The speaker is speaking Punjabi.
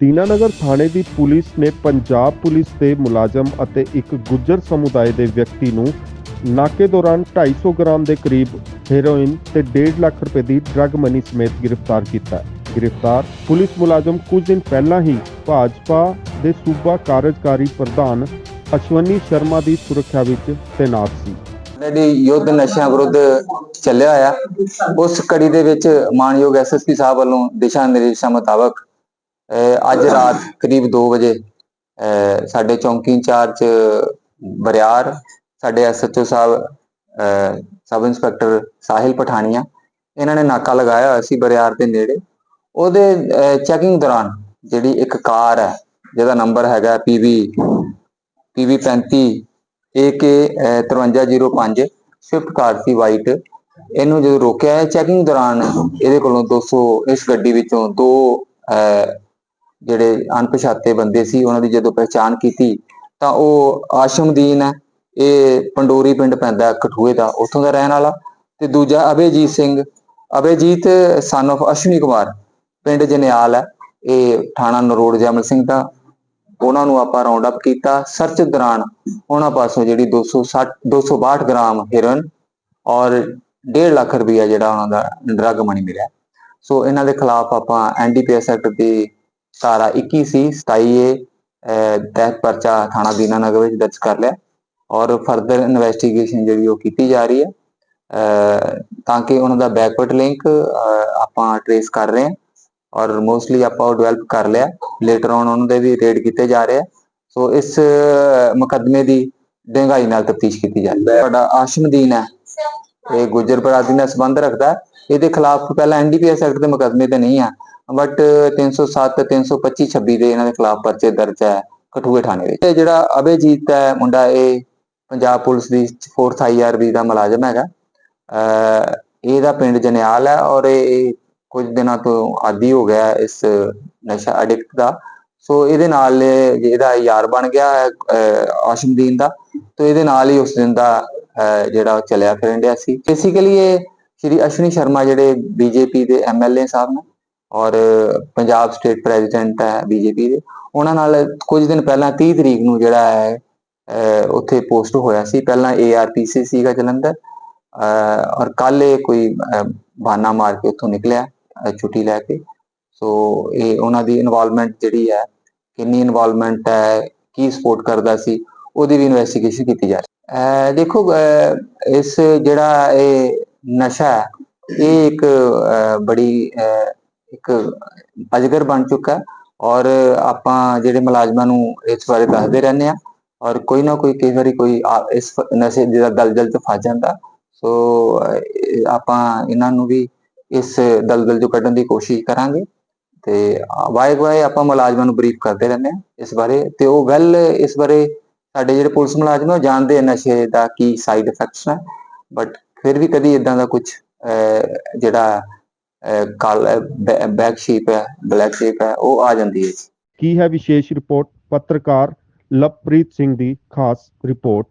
ਦੀਨਾਨਗਰ ਥਾਣੇ ਦੀ ਪੁਲਿਸ ਨੇ ਪੰਜਾਬ ਪੁਲਿਸ ਦੇ ਮੁਲਾਜ਼ਮ ਅਤੇ ਇੱਕ ਗੁੱਜਰ ਸਮੁਦਾਇ ਦੇ ਵਿਅਕਤੀ ਨੂੰ ਨਾਕੇ ਦੌਰਾਨ 250 ਗ੍ਰਾਮ ਦੇ ਕਰੀਬ ਹੈਰੋਇਨ ਤੇ 1.5 ਲੱਖ ਰੁਪਏ ਦੀ ਡਰੱਗ ਮਨੀ ਸਮੇਤ ਗ੍ਰਿਫਤਾਰ ਕੀਤਾ। ਗ੍ਰਿਫਤਾਰ ਪੁਲਿਸ ਮੁਲਾਜ਼ਮ ਕੁਝ ਦਿਨ ਪਹਿਲਾਂ ਹੀ ਭਾਜਪਾ ਦੇ ਸੂਬਾ ਕਾਰਜਕਾਰੀ ਪ੍ਰਧਾਨ ਅਸ਼ਵਨੀ ਸ਼ਰਮਾ ਦੀ ਸੁਰੱਖਿਆ ਵਿੱਚ ਤੈਨਾਤ ਸੀ। ਜਿਹੜੀ ਯੁੱਧ ਨਸ਼ਿਆਂ ਵਿਰੁੱਧ ਚੱਲਿਆ ਆ ਉਸ ਕੜੀ ਦੇ ਵਿੱਚ ਮਾਨਯੋਗ ਐਸਐਸਪੀ ਸਾਹਿਬ ਵੱਲੋਂ ਦਿਸ਼ਾ ਨਿਰਦੇਸ਼ਾਂ ਮੁਤਾਬਕ ਅੱਜ ਰਾਤ ਕਰੀਬ 2 ਵਜੇ ਅਹ, ਸਾਡੇ ਚੌਂਕੀ ਇੰਚਾਰਜ ਬਰਿਆਰ ਸਾਡੇ ਐਸਐਚਓ ਸਾਹਿਬ ਸਬ ਇੰਸਪੈਕਟਰ ਸਾਹਿਲ ਪਠਾਨੀਆ ਇਹਨਾਂ ਨੇ ਨਾਕਾ ਲਗਾਇਆ ਹੋਇਆ ਸੀ ਬਰਿਆਰ ਦੇ ਨੇੜੇ। ਉਹਦੇ ਚੈਕਿੰਗ ਦੌਰਾਨ ਜਿਹੜੀ ਇੱਕ ਕਾਰ ਹੈ ਜਿਹਦਾ ਨੰਬਰ ਹੈਗਾ PV PV 35 AK 5305 Swift car ਸੀ ਵਾਈਟ। ਇਹਨੂੰ ਜਦੋਂ ਰੋਕਿਆ ਚੈਕਿੰਗ ਦੌਰਾਨ ਇਹਦੇ ਕੋਲੋਂ 200 ਇਸ ਗੱਡੀ ਵਿੱਚੋਂ ਦੋ ਅਹ, ਜਿਹੜੇ ਅਣਪਛਾਤੇ ਬੰਦੇ ਸੀ, ਉਹਨਾਂ ਦੀ ਜਦੋਂ ਪਹਿਚਾਣ ਕੀਤੀ, ਤਾਂ ਉਹ ਆਸ਼ਮਦੀਨ ਹੈ, ਇਹ ਪੰਡੋਰੀ ਪਿੰਡ ਪੈਂਦਾ ਕਠੂਏ ਦਾ, ਉੱਥੋਂ ਦਾ ਰਹਿਣ ਵਾਲਾ। ਤੇ ਦੂਜਾ ਅਭੈਜੀਤ ਸਿੰਘ, ਅਭੇਜੀਤ ਸਨ of ਅਸ਼ਵਨੀ ਕੁਮਾਰ, ਪਿੰਡ ਜਨਿਆਲ ਹੈ, ਇਹ ਥਾਣਾ ਨਰੋੜ ਜਮਲ ਸਿੰਘ ਦਾ। ਉਹਨਾਂ ਨੂੰ ਆਪਾਂ ਰਾਉਂਡ ਅਪ ਕੀਤਾ, ਸਰਚ ਦੌਰਾਨ ਉਹਨਾਂ ਪਾਸੋਂ ਜਿਹੜੀ 260 262 ਗ੍ਰਾਮ ਹੈਰੋਇਨ ਔਰ 1.5 ਲੱਖ ਰੁਪਇਆ ਜਿਹੜਾ ਉਹਨਾਂ ਦਾ ਡਰੱਗ ਮਨੀ ਮਿਲਿਆ। ਸੋ ਇਹਨਾਂ ਦੇ ਖਿਲਾਫ ਆਪਾਂ ਐਨਡੀਪੀਐਸ ਐਕਟ ਦੀ ਧਾਰਾ 21 ਸੀ 27 ਏ ਤਹਿਤ ਪਰਚਾ ਥਾਣਾ ਦੀਨਾਨਗਰ ਵਿੱਚ ਦਰਜ ਕਰ ਲਿਆ। ਔਰ ਫਰਦਰ ਇਨਵੈਸਟੀਗੇਸ਼ਨ ਜਿਹੜੀ ਉਹ ਕੀਤੀ ਜਾ ਰਹੀ ਹੈ ਤਾਂ ਕਿ ਉਹਨਾਂ ਦਾ ਬੈਕਵਰਡ ਲਿੰਕ ਆਪਾਂ ਟਰੇਸ ਕਰ ਰਹੇ ਹਾਂ। ਔਰ ਮੋਸਟਲੀ ਆਪਾਂ ਉਹ ਡਿਵੈਲਪ ਕਰ ਲਿਆ। ਲੇਟਰ ਔਨ ਉਹਨਾਂ ਦੇ ਵੀ ਰੇਡ ਕੀਤੇ ਜਾ ਰਹੇ ਆ। ਸੋ ਇਸ ਮੁਕੱਦਮੇ ਦੀ ਡੂੰਘਾਈ ਨਾਲ ਤਫਤੀਸ਼ ਕੀਤੀ ਜਾ ਰਹੀ ਹੈ। ਤੁਹਾਡਾ ਆਸ਼ਮਦੀਨ ਹੈ। ਇਹ ਗੁੱਜਰ ਬਰਾਦਰੀ ਨਾਲ ਸੰਬੰਧ ਰੱਖਦਾ ਇਹਦੇ ਖਿਲਾਫ ਪਹਿਲਾਂ ਐਨਡੀਪੀਐਸ ਐਕਟ ਦੇ ਮੁਕੱਦਮੇ ਤੇ ਨਹੀਂ ਆ। ਬਟ 307 325 26 ਦੇ ਇਹਨਾਂ ਦੇ ਖਿਲਾਫ ਪਰਚੇ ਦਰਜ ਹੈ ਕਠੂਏ ਥਾਣੇ ਵਿੱਚ। ਇਹ ਜਿਹੜਾ ਅਭੇਜੀਤ ਹੈ ਮੁੰਡਾ, ਇਹ ਪੰਜਾਬ ਪੁਲਿਸ ਦੀ 4th ਆਈਆਰਬੀ ਦਾ ਮੁਲਾਜ਼ਮ ਹੈਗਾ। ਇਹਦਾ ਪਿੰਡ ਜਨਿਆਲ ਹੈ ਔਰ ਇਹ ਕੁਝ ਦਿਨਾਂ ਤੋਂ ਆਦੀ ਹੋ ਗਿਆ ਇਸ ਨਸ਼ਾ ਅਡਿਕਟ ਦਾ। ਸੋ ਇਹਦੇ ਨਾਲ ਇਹ- ਇਹਦਾ ਯਾਰ ਬਣ ਗਿਆ ਹੈ ਆਸ਼ਮਦੀਨ ਦਾ। ਤੇ ਇਹਦੇ ਨਾਲ ਹੀ ਉਸ ਦਿਨ ਦਾ ਜਿਹੜਾ ਉਹ ਚੱਲਿਆ ਫਿਰਨ ਡਿਆ ਸੀ। ਬੇਸਿਕਲੀ ਇਹ ਸ਼੍ਰੀ ਅਸ਼ਵਨੀ ਸ਼ਰਮਾ ਜਿਹੜੇ ਬੀਜੇਪੀ ਦੇ ਐਮਐਲਏ ਸਾਹਿਬ ਨੇ ਔਰ ਪੰਜਾਬ ਸਟੇਟ ਪ੍ਰੈਜ਼ੀਡੈਂਟ ਹੈ ਬੀਜੇਪੀ ਦੇ। ਉਹਨਾਂ ਨਾਲ ਕੁਝ ਦਿਨ ਪਹਿਲਾਂ 30 ਤਰੀਕ ਨੂੰ ਜਿਹੜਾ ਹੈ ਉੱਥੇ ਪੋਸਟ ਹੋਇਆ ਸੀ। ਪਹਿਲਾਂ ਏਆਰਪੀਸੀ ਸੀਗਾ ਜਲੰਧਰ ਔਰ ਕੱਲ ਇਹ ਕੋਈ ਬਹਾਨਾ ਮਾਰ ਕੇ ਉੱਥੋਂ ਨਿਕਲਿਆ ਛੁੱਟੀ ਲੈ ਕੇ। ਸੋ ਇਹ ਉਹਨਾਂ ਦੀ ਇਨਵੋਲਵਮੈਂਟ ਜਿਹੜੀ ਹੈ, ਕਿੰਨੀ ਇਨਵੋਲਵਮੈਂਟ ਹੈ, ਕੀ ਸਪੋਰਟ ਕਰਦਾ ਸੀ, ਉਹਦੀ ਵੀ ਇਨਵੈਸਟੀਗੇਸ਼ਨ ਕੀਤੀ ਜਾ ਰਹੀ ਹੈ। ਦੇਖੋ ਇਸ ਜਿਹੜਾ ਇਹ ਨਸ਼ਾ ਹੈ, ਇਹ ਇੱਕ ਬੜੀ ਇੱਕ ਅਜਗਰ ਬਣ ਚੁੱਕਾ ਔਰ ਆਪਾਂ ਜਿਹੜੇ ਮੁਲਾਜ਼ਮਾਂ ਨੂੰ ਇਸ ਬਾਰੇ ਦੱਸਦੇ ਰਹਿੰਦੇ ਆ ਔਰ ਕੋਈ ਨਾ ਕੋਈ ਕਈ ਵਾਰੀ ਕੋਈ ਇਸ ਨਸ਼ੇ ਦਾ ਦਲਦਲ ਚ ਫਸ ਜਾਂਦਾ। ਸੋ ਆਪਾਂ ਇਹਨਾਂ ਨੂੰ ਵੀ ਇਸ ਦਲਦਲ ਚੋਂ ਕੱਢਣ ਦੀ ਕੋਸ਼ਿਸ਼ ਕਰਾਂਗੇ ਤੇ ਵਾਏ ਵਾਏ ਆਪਾਂ ਮੁਲਾਜ਼ਮਾਂ ਨੂੰ ਬਰੀਫ ਕਰਦੇ ਰਹਿੰਦੇ ਆ ਇਸ ਬਾਰੇ ਤੇ ਉਹ ਵੈਲ ਇਸ ਬਾਰੇ ਸਾਡੇ ਜਿਹੜੇ ਪੁਲਿਸ ਮੁਲਾਜ਼ਮ ਉਹ ਜਾਣਦੇ ਆ ਨਸ਼ੇ ਦਾ ਕੀ ਸਾਈਡ ਇਫੈਕਟਸ ਨੇ। ਬਟ ਫਿਰ ਵੀ ਕਦੀ ਇਦਾਂ ਦਾ ਕੁਝ ਜਿਹੜਾ ਕਾਲ ਬੈਕ ਸ਼ੀਪ ਹੈ, ਬਲੈਕ ਸ਼ੀਪ ਹੈ, ਉਹ ਆ ਜਾਂਦੀ ਹੈ ਕੀ ਹੈ ਵਿਸ਼ੇਸ਼ ਰਿਪੋਰਟ? ਪੱਤਰਕਾਰ ਲਵਪ੍ਰੀਤ ਸਿੰਘ ਦੀ ਖਾਸ ਰਿਪੋਰਟ।